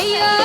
ஐயா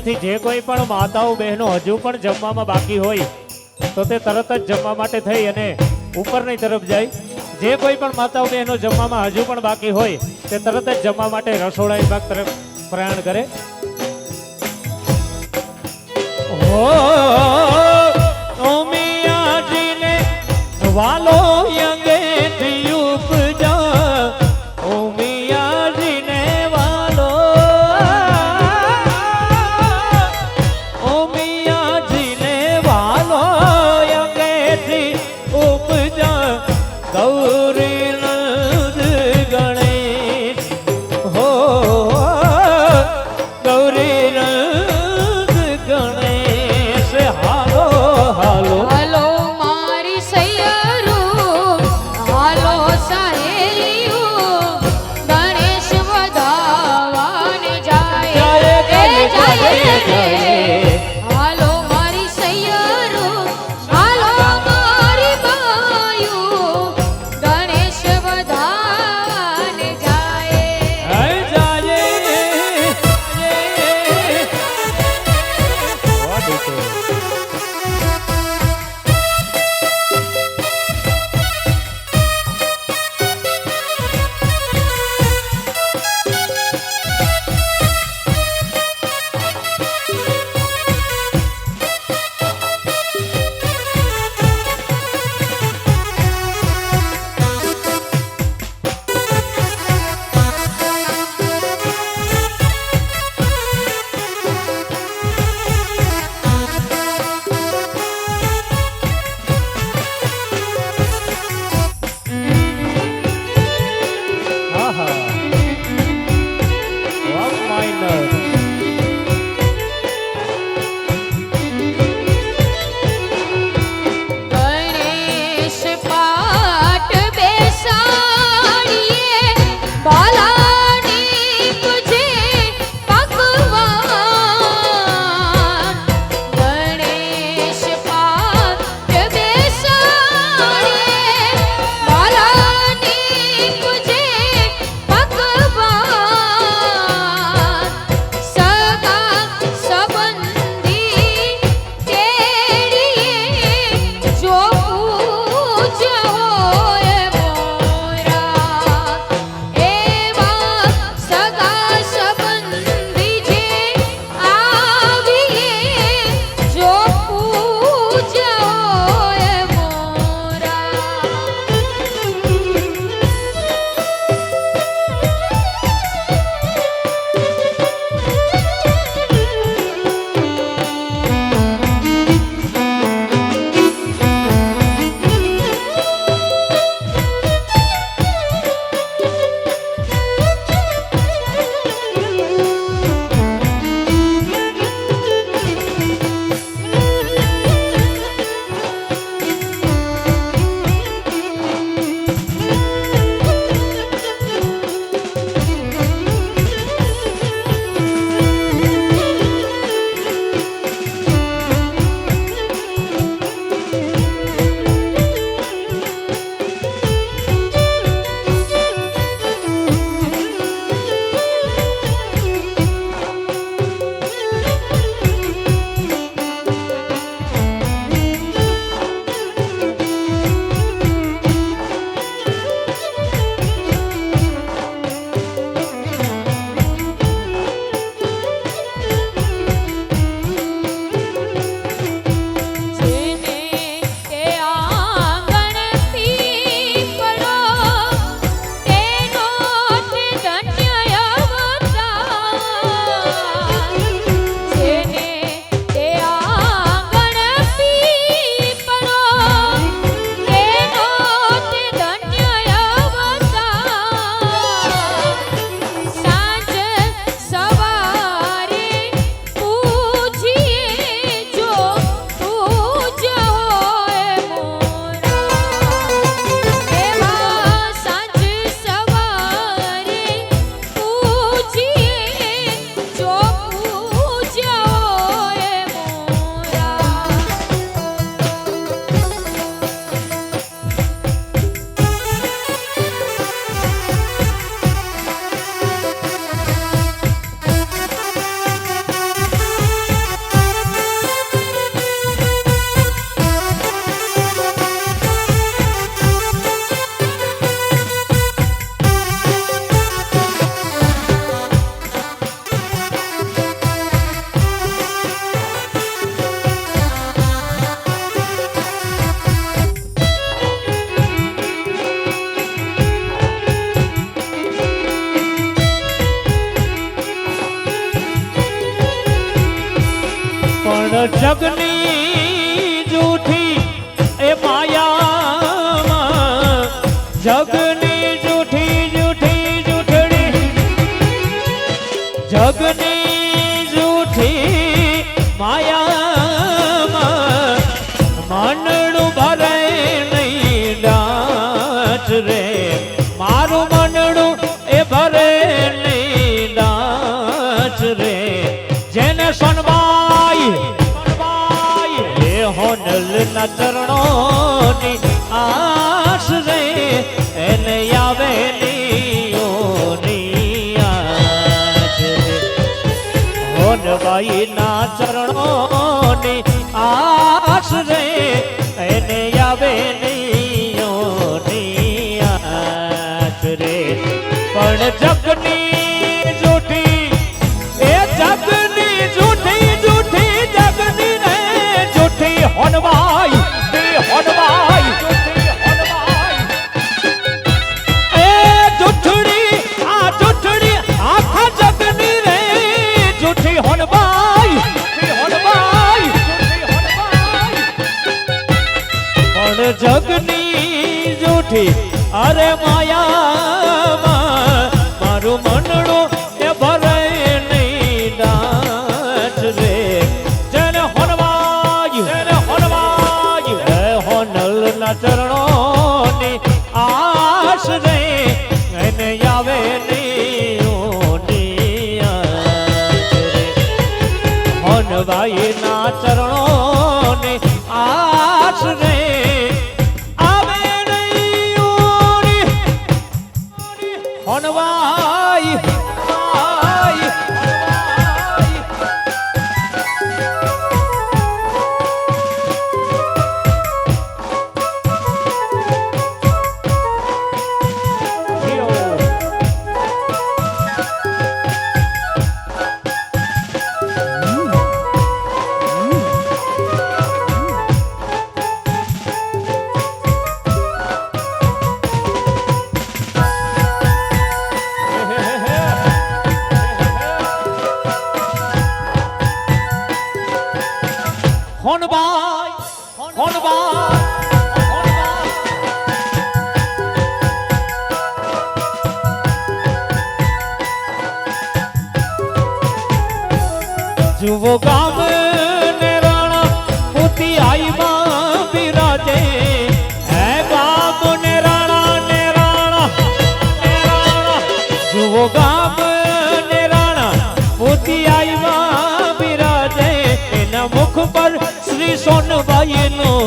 નથી જે કોઈ પણ માતાઓ બહેનો હજુ પણ જમવામાં બાકી હોય, તો તે તરત જ જમવા માટે થઈ અને ઉપરની તરફ જાય. જે કોઈ પણ માતાઓ બહેનો જમવામાં હજુ પણ બાકી હોય, તે તરત જ જમવા માટે રસોડા વિભાગ તરફ પ્રયાણ કરે. હો વાલો અગ્નિ એના ચરણોની આશ રે એને આવેલી હોનબાઈના ચરણો 嘿 વો ગામ ને રાણા પોતી આઈ માં બિરાજે. હે ગામ ને રાણા ને રાણા ને રાણા, જુઓ ગામ ને રાણા પોતી આઈ માં બિરાજે. એના મુખ પર શ્રી સોનભાઈ નું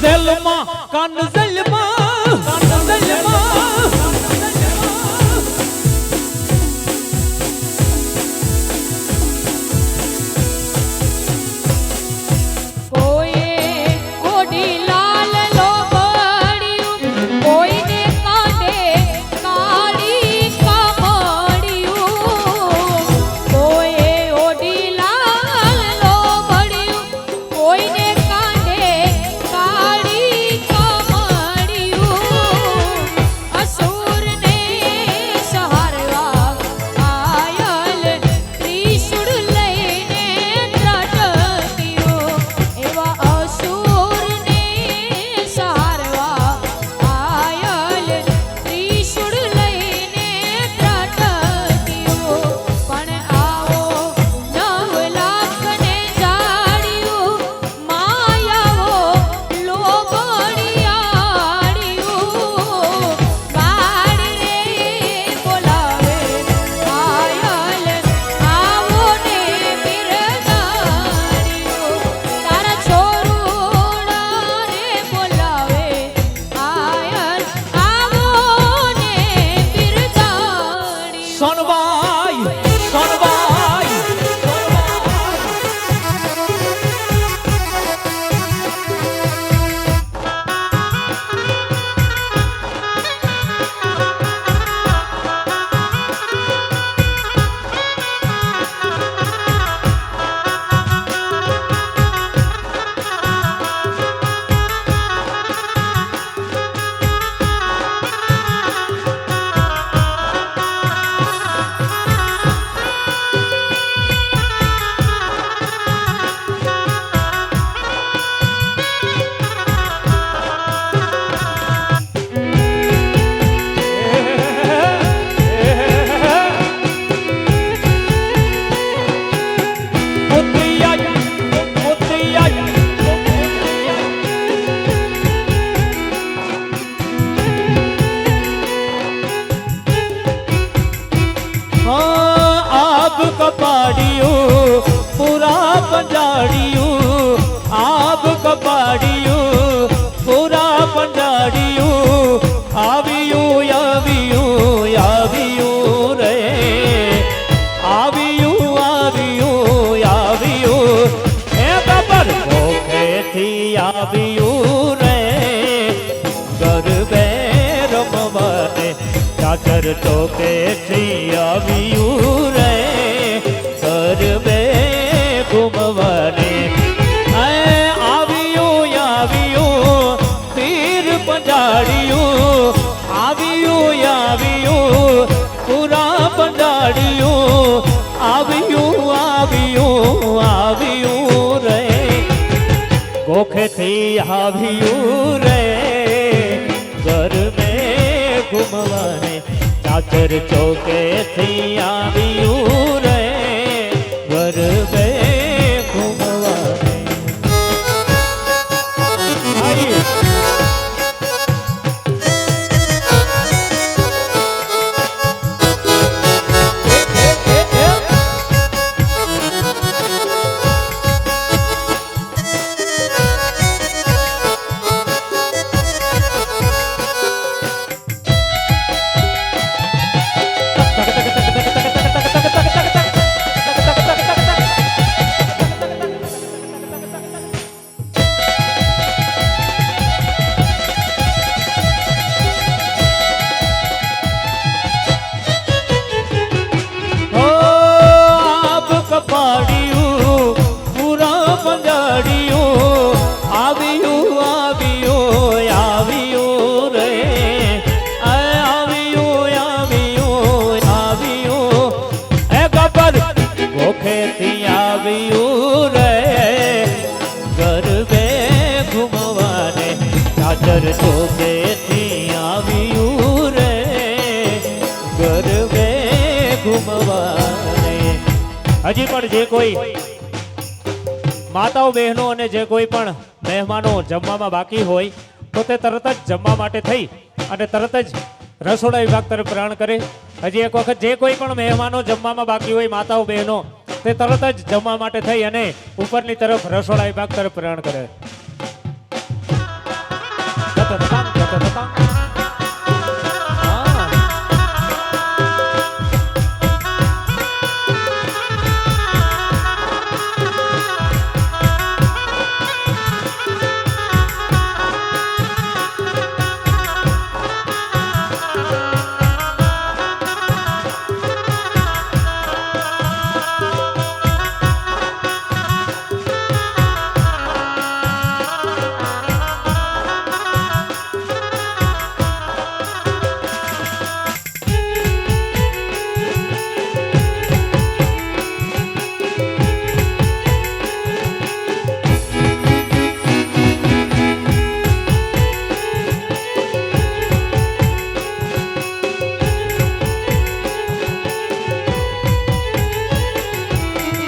zelma kan zelma. ટોપેથી આવ્યું રે. સરબે ઘુમવાને. આવ્યું આવ્યું, તીર પંજાડ્યું આવ્યું આવ્યું, પૂરા પંજાડ્યું આવ્યું આવ્યું આવ્યું રે. ગોખેથી આવ્યું ઘર ચોકે થી આવી હજી પણ જે કોઈ માતાઓ, બહેનો અને જે કોઈ પણ મહેમાનો જમવામાં બાકી હોય, તો તે તરત જ જમવા માટે થઈ અને તરત જ રસોડા વિભાગ તરફ પ્રાણ કરે. હજી એક વખત જે કોઈ પણ મહેમાનો જમવામાં બાકી હોય, માતાઓ, બહેનો, તે તરત જ જમવા માટે થઈ અને ઉપરની તરફ રસોડા વિભાગ તરફ પ્રાણ કરે.